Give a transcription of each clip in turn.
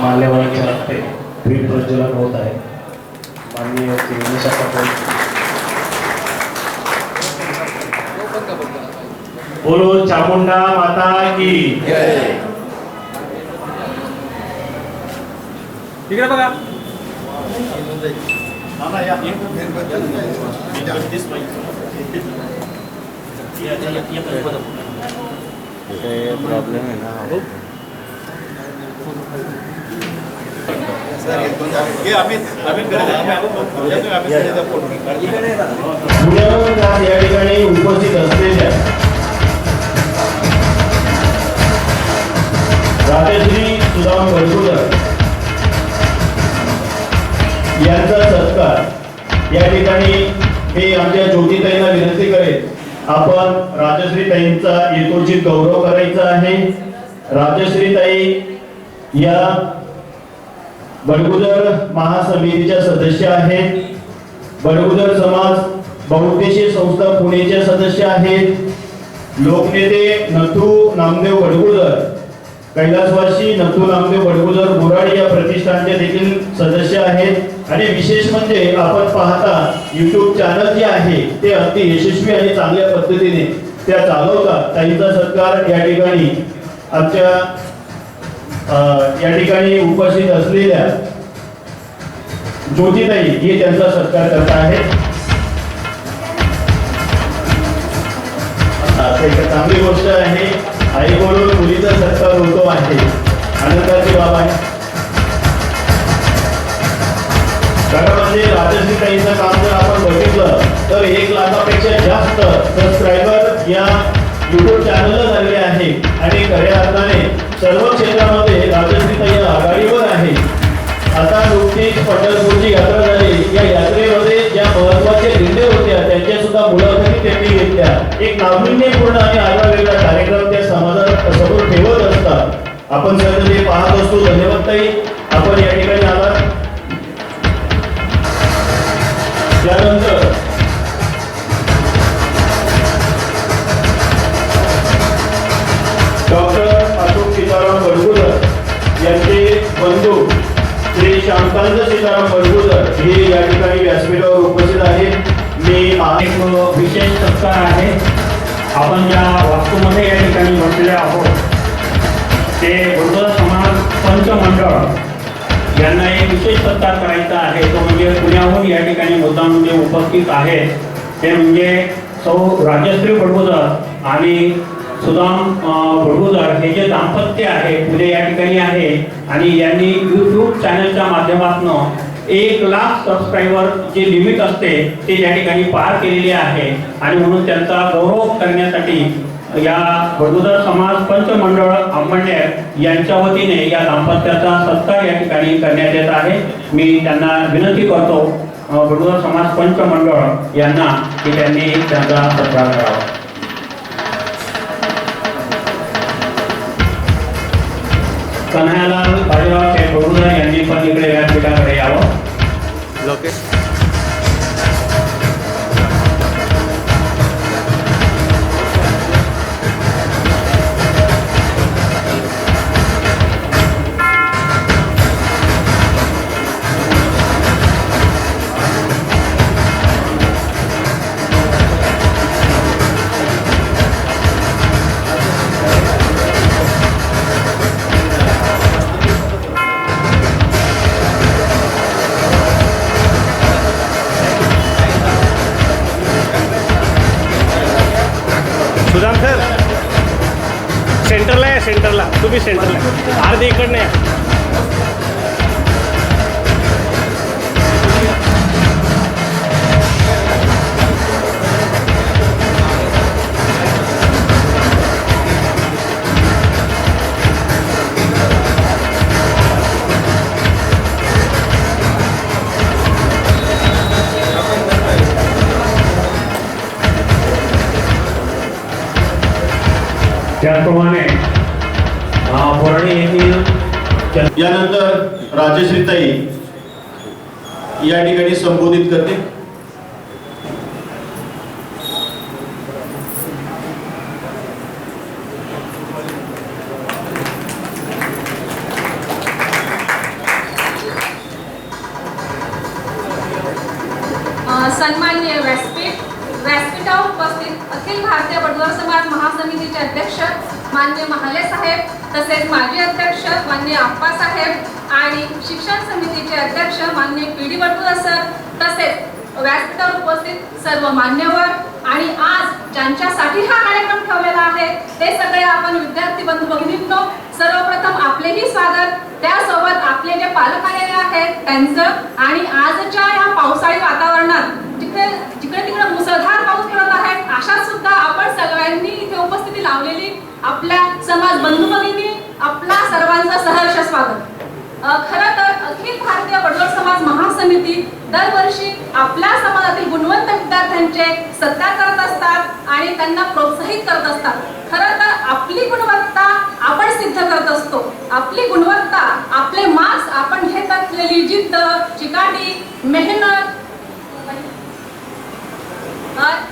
मान्यवरांच्या हस्ते दीप प्रज्वलन होत आहे माननीय बोलो चामुंडा माता की तिकडे बघा प्रॉब्लेम आहे ना. पुण्याहून आज या ठिकाणी उपस्थित असलेल्या राजश्री सुदाम भरपूर यांचा सत्कार या ठिकाणी मी आमच्या ज्योतिताईंना विनंती करेन आपण राजश्रीताईंचा यथोचित गौरव करायचा आहे. राजश्रीताई या बडगुजर महासमितीच्या सदस्य आहेत. बडगुदर समाज बहुउद्देशीय संस्था पुणेच्या सदस्य आहेत. लोकनेते नथू नामदेव बडगुदर कैलासवासी नथू नामदेव बडगुदर बोराडी या प्रतिष्ठानचे देखील सदस्य आहेत. आणि विशेष म्हणजे आपण पाहता युट्यूब चॅनल जे आहे ते अगदी यशस्वी आणि चांगल्या पद्धतीने त्या चालवतात त्यांचा सत्कार या ठिकाणी आमच्या या ठिकाणी उपस्थित असलेल्या ज्योतिताई हे त्यांचा सत्कार करत आहेत. चांगली गोष्ट आहे आई बोलून मुलीचा सत्कार होतो आहे. आनंदाची बाब आहे. खरं म्हणजे राजश्रीताईचं काम जर आपण बघितलं तर एक लाखापेक्षा जास्त सबस्क्रायबर या युट्यूब चॅनलला आहे. आणि खऱ्या अर्थाने सर्व क्षेत्रामध्ये राजश्रीताई आघाडीवर आहे. आता नुकतीच पंढरपूरची यात्रा झाली. या यात्रेमध्ये ज्या महत्त्वाच्या दिंडे होत्या त्यांच्या सुद्धा मुलाखती त्यांनी घेतल्या. एक नाविन्यपूर्ण आणि आगळा वेगळा कार्यक्रम त्या समाजात समोर ठेवत असतात. आपण सगळं ते पाहत असतो धन्यवाद ताई. आपण या ठिकाणी एक विशेष सत्कार आहे. आपण ज्या वास्तूमध्ये या ठिकाणी म्हटले आहोत ते बौद्ध समाज पंचमंडळ यांना एक विशेष सत्कार करायचा आहे. तो म्हणजे पुण्याहून या ठिकाणी मुद्दाम जे उपस्थित आहे. ते म्हणजे सौ राजश्री बडगुजर आणि सुदाम अं, बडगुजर हे जे दाम्पत्य आहे पुणे या ठिकाणी आहे. आणि यांनी यूट्यूब चॅनलच्या माध्यमातून एक लाख सबस्क्रायबर जे लिमिट असते ते या ठिकाणी पार केलेले आहे. आणि म्हणून त्यांचा गौरव करण्यासाठी या बडगुजर समाज पंचमंडळ अंबरनेर यांच्या वतीने या दाम्पत्याचा सत्कार या ठिकाणी करण्यात येत आहे. मी त्यांना विनंती करतो अ, समाज समाज पंचमंडळ यांना की त्यांनी त्यांचा सत्कार करावा. कन्हैयालाल बाजीराव शेठ बडगुजर यांनी पण इकडे व्यासपीठाकडे यावं. लोकेश? सेंटरला आहे सेंटरला. तुम्ही सेंटरला. अर्धे इकडनं या. त्याचप्रमाणे फरणे यांनी यानंतर राजश्रीताई या ठिकाणी संबोधित करते सन्मान्य अखिल भारतीय पटवार समाज महासमितीचे अध्यक्ष मान्य महाले साहेब तसेच माजी अध्यक्ष मान्य आप्पा साहेब आणि शिक्षण समितीचे अध्यक्ष मान्य पी डी बटुआ सर तसेच व्यासपीठावर उपस्थित सर्व मान्यवर आणि आज ज्यांच्यासाठी हा कार्यक्रम ठेवलेला आहे ते सगळे आपण विद्यार्थी बंधू भगिनींनो सर्वप्रथम आपलेही स्वागत. त्यासोबत आपले जे पालक आलेले आहेत त्यांचं आणि आजच्या या पावसाळी वातावरणात जिकडे जिकडे तिकडे मुसळधार अशा सुद्धा आपण सगळ्यांनी इथे उपस्थिती लावलेली. आपल्या समाज बंधू भगिनी आपला सर्वांचं सहर्ष स्वागत. खरं तर अखिल भारतीय वडलोळ समाज महासमिती दरवर्षी आपल्या समाजातील गुणवंत विद्यार्थ्यांचे सत्कार करत असतात आणि त्यांना प्रोत्साहित करत असतात. खरं तर आपली गुणवत्ता आपण सिद्ध करत असतो. आपली गुणवत्ता आपले मार्क्स आपण घेत असलेली जिद्द चिकाटी मेहनत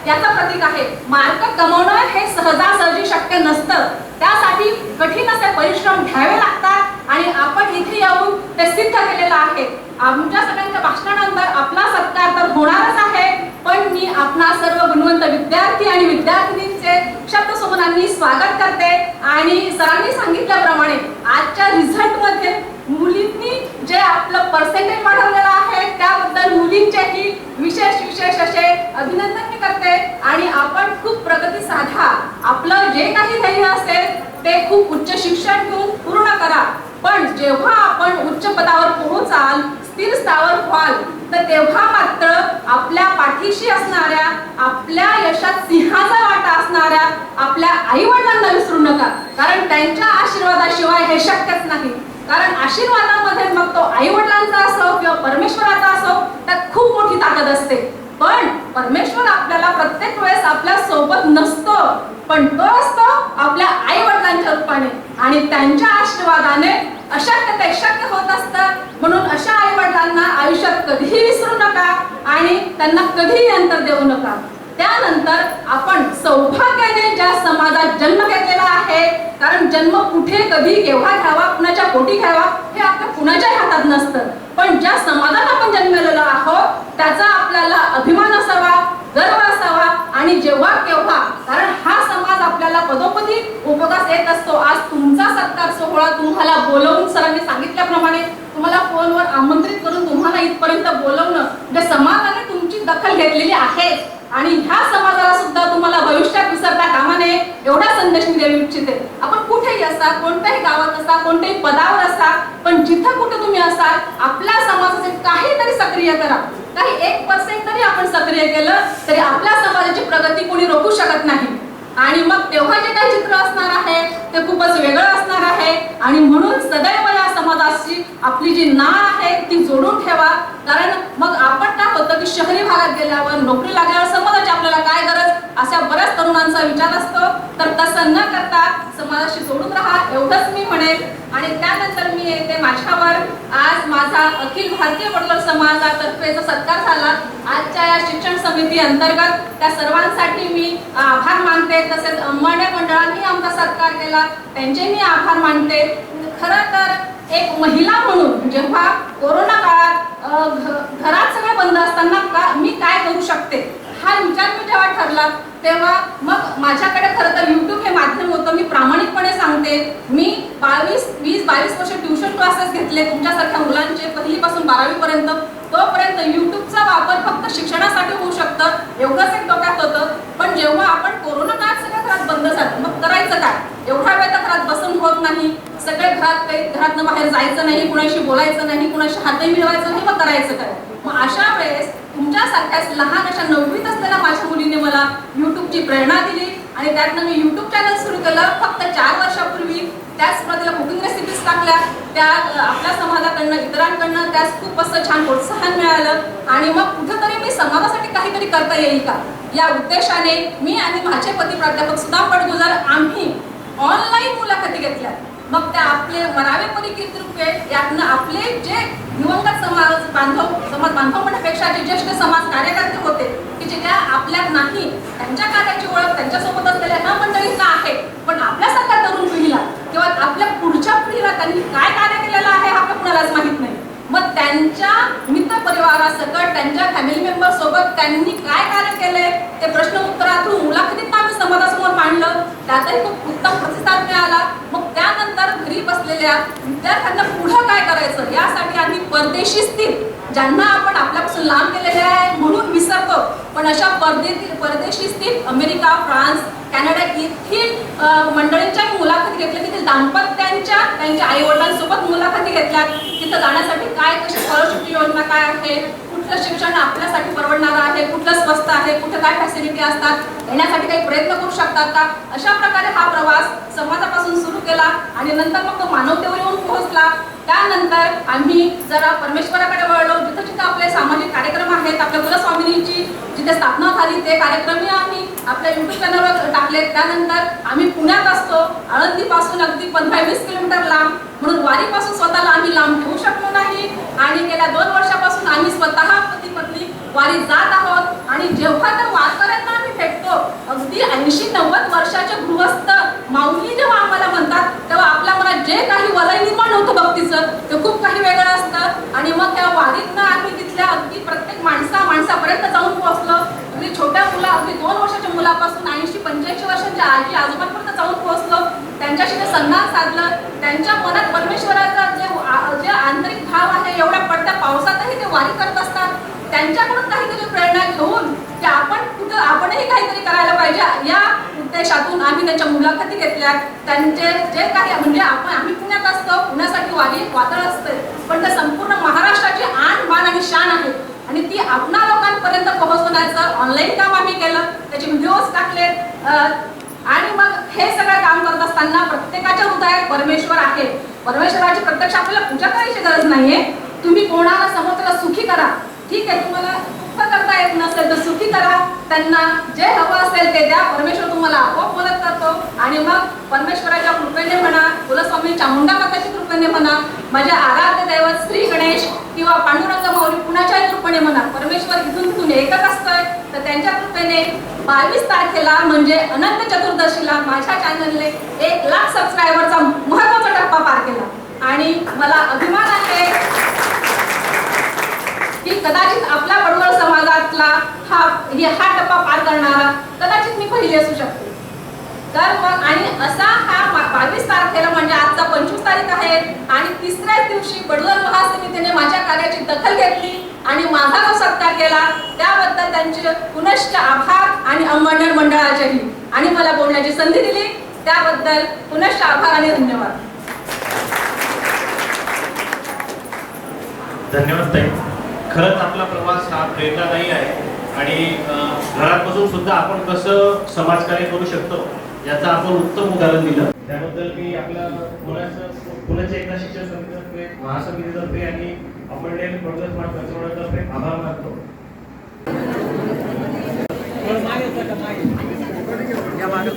याचं प्रतीक आहे मार्क कमवणं हे सहजासहजी शक्य नसतं. त्यासाठी कठीण असे परिश्रम घ्यावे लागतात आणि आपण इथे येऊन ते सिद्ध केलेलं आहे. आमच्या सगळ्यांच्या भाषणानंतर आपला सत्कार तर होणारच आहे पण मी आपणा सर्व गुणवंत विद्यार्थी आणि विद्यार्थिनींचे शब्दसुमनांनी स्वागत करते आणि सरांनी सांगितल्याप्रमाणे आजच्या रिझल्टमध्ये मुलींनी जे आपलं पर्सेंटेज वाढवलेलं आहे मुलींच्याही विशेष विशेष असे अभिनंदन मी करते. आणि आपण खूप प्रगती साधा. आपलं जे काही ध्येय असेल ते खूप उच्च शिक्षण घेऊन पूर्ण करा. पण जेव्हा आपण उच्च पदावर पोहोचाल स्थिर स्थावर व्हाल तर तेव्हा मात्र आपल्या पाठीशी असणाऱ्या आपल्या यशात सिंहाचा वाटा असणाऱ्या आपल्या आई वडिलांना विसरू नका. कारण त्यांच्या आशीर्वादाशिवाय हे शक्यच नाही. कारण आशीर्वादामध्ये मग तो आई वडिलांचा असो किंवा परमेश्वराचा असो त्यात खूप मोठी ताकद असते. पण परमेश्वर आपल्याला प्रत्येक वेळेस आपल्यासोबत नसतो. पण तो असतो आपल्या आई वडिलांच्या रूपाने. आणि त्यांच्या आशीर्वादाने अशक्य ते शक्य होत असतं म्हणून अशा आई वडिलांना आयुष्यात कधीही विसरू नका आणि त्यांना कधीही अंतर देऊ नका. त्यानंतर आपण सौभाग्याने ज्या समाजात जन्म घेतलेला आहे कारण जन्म कुठे कधी केव्हा घ्यावा कुणाच्या पोटी घ्यावा हे आपल्या कुणाच्या हातात नसतं. पण ज्या समाजात आपण जन्मलेलो आहोत त्याचा आपल्याला अभिमान असावा गर्व असावा आणि जेव्हा केव्हा कारण हा समाज आपल्याला पदोपदी उपवास येत असतो. आज तुमचा सत्कार सोहळा तुम्हाला बोलवून सरांनी सांगितल्याप्रमाणे तुम्हाला फोनवर आमंत्रित करून तुम्हाला इथपर्यंत बोलवणं म्हणजे समाजाने तुमची दखल घेतलेली आहे. आणि ह्या समाजाला सुद्धा तुम्हाला भविष्यात विसरता कामा नये एवढा संदेश मी देऊ इच्छिते. आपण कुठेही असा कोणत्याही गावात असा कोणत्याही पदावर असा पण जिथं कुठे तुम्ही असाल आपल्या समाजाचे काहीतरी सक्रिय करा. काही एक पर्सेंट तरी आपण सक्रिय केलं तरी आपल्या समाजाची प्रगती कोणी रोखू शकत नाही. आणि मग तेव्हा जे काही चित्र असणार आहे ते खूपच वेगळं असणार आहे. आणि म्हणून सदैव या समाजाशी आपली जी नाळ आहे ती जोडून ठेवा. कारण मग आपण काय होतं की शहरी भागात गेल्यावर नोकरी लागल्यावर समाजाची आपल्याला काय गरज? अशा बऱ्याच तरुणांचा विचार असतो. तर तसं न करता समाजाशी जोडून राहा एवढंच मी म्हणेल. आणि त्यानंतर मी येते माझ्यावर. आज माझा अखिल भारतीय वडलोळ समाजातर्फेचा सत्कार झाला. आजच्या या शिक्षण समिती अंतर्गत त्या सर्वांसाठी मी आभार मानते. तसेच अंबाड्या मंडळांनी आमचा सत्कार केला. त्यांचे मी आभार मानते. खरं तर एक महिला म्हणून जेव्हा कोरोना काळात घरात सगळं बंद असताना का मी काय करू शकते? हा विचार मी जेव्हा ठरला तेव्हा मग माझ्याकडे खरं तर युट्यूब हे माध्यम होतं. मी प्रामाणिकपणे सांगते मी बावीस वीस बावीस वर्ष ट्युशन क्लासेस घेतले तुमच्यासारख्या मुलांचे पहिलीपासून बारावीपर्यंत. तोपर्यंत युट्यूबचा वापर फक्त शिक्षणासाठी होऊ शकतं एवढंच एक डोक्यात होतं. पण जेव्हा आपण कोरोना काळात बंद झालं मग करायचं काय? एवढा वेळ तर घरात बसून होत नाही. सगळे घरात काही घरातनं बाहेर जायचं नाही कुणाशी बोलायचं नाही कुणाशी हातही मिळवायचं नाही मग करायचं काय? मग अशा वेळेस तुमच्यासारख्याच लहान अशा नववीत असलेल्या माझ्या मुलीने मला युट्यूबची प्रेरणा दिली आणि त्यातनं मी युट्यूब चॅनल सुरू केलं. फक्त चार वर्षापूर्वी त्याच सुरुवातीला कुकिंग रेसिपीज टाकल्या. त्या आपल्या समाजाकडनं इतरांकडनं त्यास खूप असं छान प्रोत्साहन मिळालं. आणि मग कुठंतरी मी समाजासाठी काहीतरी करता येईल का? या उद्देशाने मी आणि माझे पती प्राध्यापक सुद्धा पडगुजर आम्ही ऑनलाईन मुलाखती घेतल्या. मग त्या आपले मरावे परिकित रूपे यातनं आपले जे दिवंगत समाज बांधव समाज बांधव म्हणण्यापेक्षा जे ज्येष्ठ समाज कार्यकर्ते होते की जे त्या आपल्यात नाही त्यांच्या कार्याची ओळख त्यांच्यासोबत असलेल्या ह्या मंडळींना आहे पण आपल्यासारख्या तरुण पिढीला किंवा आपल्या पुढच्या पिढीला त्यांनी काय कार्य केलेलं आहे हा आपल्या कुणालाच माहीत नाही. मग त्यांच्या मित्रपरिवारासकट त्यांच्या फॅमिली मेंबर सोबत त्यांनी काय कार्य केले? ते प्रश्न उत्तरातून मुलाखतीत आम्ही समाजासमोर मांडलं. त्यातही खूप उत्तम प्रतिसाद मिळाला. मग त्यानंतर घरी बसलेल्या विद्यार्थ्यांना पुढं काय करायचं? यासाठी आम्ही परदेशी स्थित ज्यांना आपण आपल्यापासून लांब केलेले आहे म्हणून विसरतो पण अशा परदेशी परदेशी स्थित अमेरिका फ्रान्स कॅनडा येथील मंडळींच्या मुलाखती घेतल्या. तिथील दाम्पत्यांच्या त्यांच्या आई वडिलांसोबत मुलाखती घेतल्या. तिथं जाण्यासाठी काय कशी स्कॉलरशिप योजना काय आहे? कुठलं शिक्षण आपल्यासाठी परवडणारं आहे कुठलं स्वस्त आहे कुठं काय फॅसिलिटी असतात येण्यासाठी काही प्रयत्न करू शकतात का? अशा प्रकारे हा प्रवास समाजापासून सुरू केला आणि नंतर मग तो मानवतेवर येऊन पोहोचला. त्यानंतर आम्ही जरा परमेश्वराकडे वळलो. जिथं जिथं आपले सामाजिक कार्यक्रम आहेत आपल्या कुलस्वामिनीची जिथे स्थापना झाली ते कार्यक्रमही आम्ही आपल्या युट्यूब चॅनलवर टाकले त्यानंतर आम्ही पुण्यात असतो आळंदीपासून अगदी पंधरा वीस किलोमीटर लांब. म्हणून वारीपासून स्वतःला आम्ही लांब ठेवू शकलो नाही. आणि गेल्या दोन वर्षापासून आम्ही स्वतः पती पत्नी वारी जात आहोत. आणि जेव्हा तर वारकऱ्यांना आम्ही भेटतो अगदी ऐंशी नव्वद वर्षाचे गृहस्थ माऊली जेव्हा आम्हाला म्हणतात तेव्हा आपल्या मनात जे काही वलय निर्माण होतं भक्तीचं ते खूप काही वेगळं असतं. आणि मग त्या वारीतनं आम्ही तिथल्या अगदी प्रत्येक माणसा माणसापर्यंत जाऊन पोहोचलो. अगदी छोट्या मुला अगदी दोन वर्षाच्या मुलापासून ऐंशी पंच्याऐंशी वर्षांच्या आजी आजोबा त्यांच्याशी ते संधान साधलं त्यांच्या मनात परमेश्वराचा जे जे आंतरिक भाव आहे एवढ्या पडत्या पावसातही ते वारी करत असतात. त्यांच्याकडून काहीतरी प्रेरणा घेऊन की आपण कुठं आपणही काहीतरी करायला पाहिजे. या उद्देशातून आम्ही त्यांच्या मुलाखती घेतल्या. त्यांचे जे काही म्हणजे आपण आम्ही पुण्यात असतो पुण्यासाठी वारी वादळ असते पण ते संपूर्ण महाराष्ट्राची आण बाण आणि शान आहे. आणि ती आपणा लोकांपर्यंत पोहोचवण्याचं ऑनलाईन काम आम्ही केलं. त्याचे व्हिडिओज टाकले. अं, आणि मग हे सगळं असताना प्रत्येकाच्या हृदयात परमेश्वर आहे. परमेश्वराची प्रत्यक्ष आपल्याला पूजा करायची गरज नाहीये. तुम्ही कोणाला समोरच्याला सुखी करा. ठीक आहे तुम्हाला दुःख करता येत नसेल तर सुखी करा. त्यांना जे हवं असेल ते द्या. परमेश्वर तुम्हाला आपोआप मदत करतो. आणि मग परमेश्वराच्या कृपेने म्हणा कुलस्वामी चामुंडा माताच्या कृपेने म्हणा माझ्या आराध्य दैवत श्री गणेश किंवा पांडुरंग माऊली कुणाच्याही कृपेने म्हणा परमेश्वर इथून तिथून एकच असतोय. तर त्यांच्या कृपेने बावीस तारखेला म्हणजे अनंत चतुर्दशीला माझ्या चॅनलने एक लाख सबस्क्रायबरचा महत्त्वाचा टप्पा पार केला. आणि मला अभिमान आहे की कदाचित आपल्या बडवळ समाजातला हा हा टप्पा पार करणारा कदाचित मी पहिली असू शकते. तर मग आणि असा हा बावीस तारखेला म्हणजे आजचा पंचवीस तारीख आहे आणि तिसऱ्याच दिवशी बडवळ महासमितीने माझ्या कार्याची दखल घेतली. आणि माझा जो सत्कार केला त्याबद्दल त्यांचे पुनश्च आभार आणि अंमंडळ मंडळाचेही. आणि मला बोलण्याची संधी दिली त्याबद्दल पुनश्च आभार आणि धन्यवाद. धन्यवाद ताई. खरंच आपला प्रवास हा प्रेरणादायी आहे. आणि घरात बसून सुद्धा आपण कसं समाजकार्य करू शकतो याचं आपण उत्तम उदाहरण दिलं. त्याबद्दल मी आपल्या पुण्याचं पुण्याच्या एकदा शिक्षण समितीतर्फे महासमितीतर्फे आणि आपण थोडक्यात मला कचवण्याचा ते आभार मानतो. या मागे.